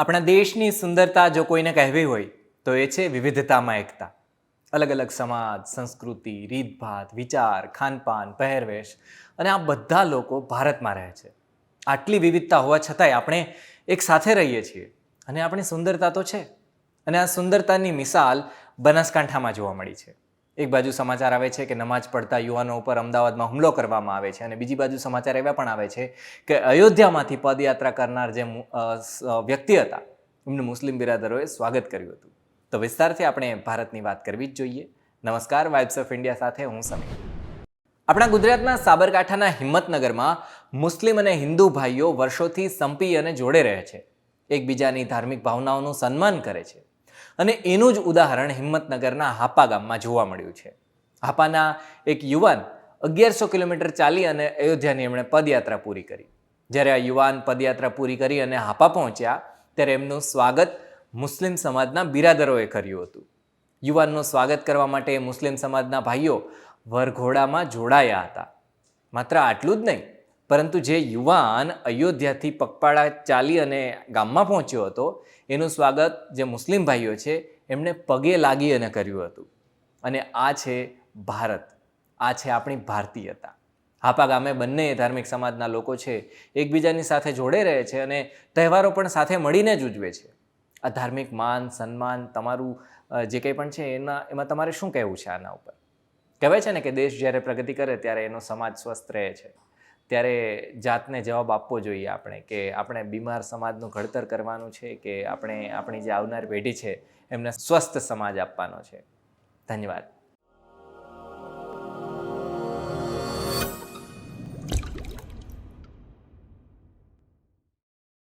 આપણા દેશની સુંદરતા જો કોઈને કહેવી હોય, તો એ છે વિવિધતામાં એકતા. અલગ અલગ સમાજ, સંસ્કૃતિ, રીતભાત, વિચાર, ખાનપાન, પહેરવેશ અને આ બધા લોકો ભારતમાં રહે છે. આટલી વિવિધતા હોવા છતાંય આપણે એક સાથે રહીએ છીએ અને આપણી સુંદરતા તો છે. અને આ સુંદરતાની મિસાલ બનાસકાંઠામાં જોવા મળી છે. એક બાજુ સમાચાર આવે છે કે નમાજ પડતા યુવાનો ઉપર અમદાવાદમાં હુમલો કરવામાં આવે છે અને બીજી બાજુ સમાચાર એવા પણ આવે છે કે અયોધ્યામાંથી પદયાત્રા કરનાર જે વ્યક્તિ હતા, એમનું મુસ્લિમ બિરાદરોએ સ્વાગત કર્યું હતું. તો વિસ્તારથી આપણે ભારતની વાત કરવી જ જોઈએ. નમસ્કાર વાઇબ્સ ઓફ ઇન્ડિયા સાથે હું સમીર. આપણા ગુજરાતના સાબરકાંઠાના હિંમતનગરમાં મુસ્લિમ અને હિન્દુ ભાઈઓ વર્ષોથી સંપી અને જોડે રહે છે. એકબીજાની ધાર્મિક ભાવનાઓનું સન્માન કરે છે. અને એનું જ ઉદાહરણ હિંમતનગરના હાપા ગામમાં જોવા મળ્યું છે. હાપાના એક યુવાન અગિયારસો કિલોમીટર ચાલી અને અયોધ્યાની એમણે પદયાત્રા પૂરી કરી. જ્યારે આ યુવાન પદયાત્રા પૂરી કરી અને હાપા પહોંચ્યા, ત્યારે એમનું સ્વાગત મુસ્લિમ સમાજના બિરાદરોએ કર્યું હતું. યુવાનનું સ્વાગત કરવા માટે મુસ્લિમ સમાજના ભાઈઓ વરઘોડામાં જોડાયા હતા. માત્ર આટલું જ નહીં પરંતુ જે યુવાન અયોધ્યાથી પગપાળા ચાલી અને ગામમાં પહોંચ્યો હતો, એનું સ્વાગત જે મુસ્લિમ ભાઈઓ છે, એમણે પગે લાગી અને કર્યું હતું. અને આ છે ભારત. આ છે આપણી ભારતીયતા. હાપા ગામે બંને ધાર્મિક સમાજના લોકો છે, એકબીજાની સાથે જોડે રહે છે અને તહેવારો પણ સાથે મળીને જ ઉજવે છે. આ ધાર્મિક માન, સન્માન, તમારું જે કંઈ પણ છે, એના, એમાં તમારે શું કહેવું છે આના ઉપર? કહેવાય છે ને કે દેશ જ્યારે પ્રગતિ કરે ત્યારે એનો સમાજ સ્વસ્થ રહે છે. ત્યારે જાતને જવાબ આપવો જોઈએ આપણે, કે આપણે બીમાર સમાજનું ઘડતર કરવાનું છે, કે આપણે આપણી જે આવનાર પેઢી છે, એમને સ્વસ્થ સમાજ આપવાનો છે. ધન્યવાદ.